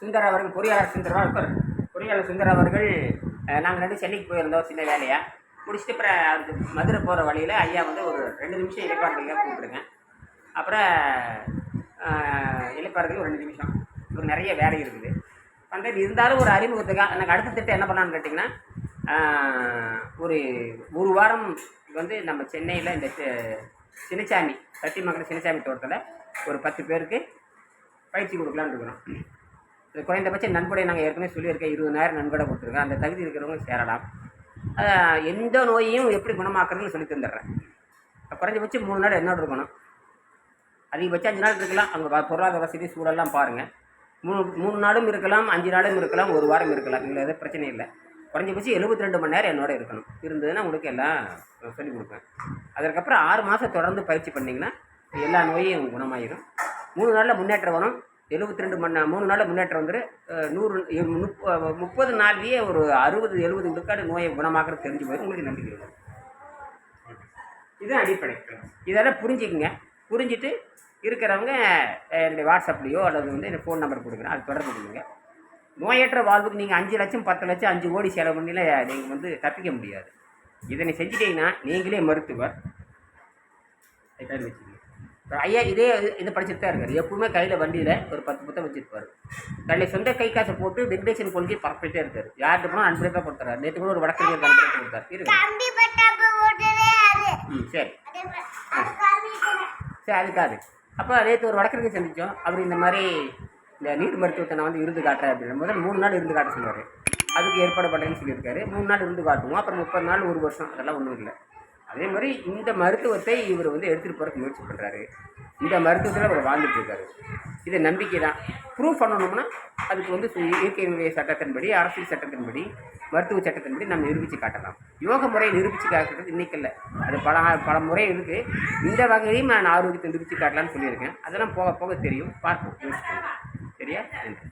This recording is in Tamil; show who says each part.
Speaker 1: சுந்தர் அவர்கள் பொறியாளர் சுந்தர் அவர்கள் பொறியாளர் சுந்தர் அவர்கள் நாங்கள் ரெண்டு சென்னைக்கு போயிருந்தோம் சின்ன வேலையாக முடிச்சுட்டு அப்புறம் அதுக்கு மதுரை போகிற வழியில் ஐயா வந்து ஒரு ரெண்டு நிமிஷம் இலைப்பாடுறதுக்காக கூப்பிடுங்க. அப்புறம் இலைப்பாடுறதுக்கு ஒரு ரெண்டு நிமிஷம். ஒரு நிறைய வேலை இருக்குது. பண்ணுறது இருந்தாலும் ஒரு அறிமுகத்துக்காக எனக்கு அடுத்த திட்டம் என்ன பண்ணலான்னு கேட்டிங்கன்னா ஒரு ஒரு வாரம் வந்து நம்ம சென்னையில் இந்த சின்னச்சாமி சத்தியமங்கலம் சின்னச்சாமி தோட்டத்தில் ஒரு பத்து பேருக்கு பயிற்சி கொடுக்கலான்னு இருக்கிறோம். குறைந்தபட்ச நன்கொடை நாங்கள் ஏற்கனவே சொல்லியிருக்கேன் இருபதாயிரம் நன்கொடை கொடுத்துருக்கோம் அந்த தகுதி இருக்கிறவங்க சேரலாம். எந்த நோயையும் எப்படி குணமாக்குறதுன்னு சொல்லி தந்துடுறேன். குறைஞ்சபட்சம் மூணு நாள் என்னோட இருக்கணும். அதிகபட்சம் அஞ்சு நாள் இருக்கலாம். அங்கே பொருளாதார வசதி சூழலாம் பாருங்கள் மூணு மூணு நாளும் இருக்கலாம் அஞ்சு நாளும் இருக்கலாம் ஒரு வாரம் இருக்கலாம். இல்லை எதுவும் பிரச்சனை இல்லை. குறைஞ்சபட்சம் எழுபத்தி ரெண்டு மணி நேரம் என்னோட இருக்கணும். இருந்ததுன்னா உங்களுக்கு எல்லாம் சொல்லிக் கொடுப்பேன். அதற்கப்புறம் ஆறு மாதம் தொடர்ந்து பயிற்சி பண்ணிங்கன்னா எல்லா நோயும் குணமாயிடும் மூணு நாளில் முன்னேற்றம் வரும். எழுபத்தி ரெண்டு மணி மூணு நாளில் முன்னேற்றம் வந்துரு. நூறு முப்ப- முப்பது நாள்லேயே ஒரு அறுபது எழுபது விழுக்காடு நோயை குணமாக்குறது தெரிஞ்சு போயிடும் உங்களுக்கு நம்பிக்கை இருக்கும் இதுதான் அடிப்படை. இதெல்லாம் புரிஞ்சுக்குங்க. புரிஞ்சுட்டு இருக்கிறவங்க என்னுடைய வாட்ஸ்அப்லேயோ அல்லது வந்து எனக்கு ஃபோன் நம்பர் கொடுக்குறேன். அது தொடர்பு கொடுங்க நோயற்ற வாழ்வுக்கு நீங்கள் அஞ்சு லட்சம் பத்து லட்சம் அஞ்சு கோடி செலவு பண்ணில நீங்கள் வந்து தப்பிக்க முடியாது. இதனை செஞ்சிட்டீங்கன்னா நீங்களே மருத்துவர். வச்சுக்கோங்க. ஐயா இதே இது- படிச்சுட்டு தான் இருக்காரு. எப்பவுமே கையில் வண்டியில் ஒரு பத்து புத்தகம் வச்சுருப்பாரு. கையில் சொந்த கை காசை போட்டு வெங்கடேசன் கொள்கை பரப்பிட்டே இருக்காரு. யார்கிட்ட போனால் அன்பளிப்பாக கொடுத்துறாரு. நேற்று கூட ஒரு வடக்கறிஞர் அன்பளிப்பாக கொடுத்தாரு. இருக்கு ம் சரி. சரி அதுக்காது அப்போ நேற்று ஒரு வடக்கறிஞர் சந்தித்தோம் அவர் இந்த மாதிரி இந்த நீட் மருத்துவத்தை நான் வந்து இருந்து காட்டுறேன் அப்படின்னு. முதல் மூணு நாள் இருந்து காட்ட சொன்னார். அதுக்கு ஏற்பாடு பண்ணுறேன்னு சொல்லியிருக்காரு. மூணு நாள் இருந்து காட்டுவோம். அப்புறம் முப்பது நாள் ஒரு வருஷம். அதெல்லாம் ஒன்றும் இல்லை. அதே மாதிரி இந்த மருத்துவத்தை இவர் வந்து எடுத்துகிட்டு போகிறதுக்கு முயற்சி பண்ணுறாரு இந்த மருத்துவத்தில் அவர் வாழ்ந்துட்டு இருக்காரு. இது நம்பிக்கை தான் ப்ரூவ் பண்ணணும்னா அதுக்கு வந்து சு- இயற்கையினுடைய சட்டத்தின்படி அரசியல் சட்டத்தின்படி மருத்துவ சட்டத்தின்படி நம்ம நிரூபித்து காட்டலாம். யோக முறையை நிரூபித்து காட்டுறது இன்றைக்கில்ல இல்லை. அது பல பல முறை இருக்குது இந்த வகையிலையும் நான் ஆரோக்கியத்தை நிரூபித்து காட்டலாம்னு சொல்லியிருக்கேன். அதெல்லாம் போக போக தெரியும். பார்ப்போம். சரியா? நன்றி.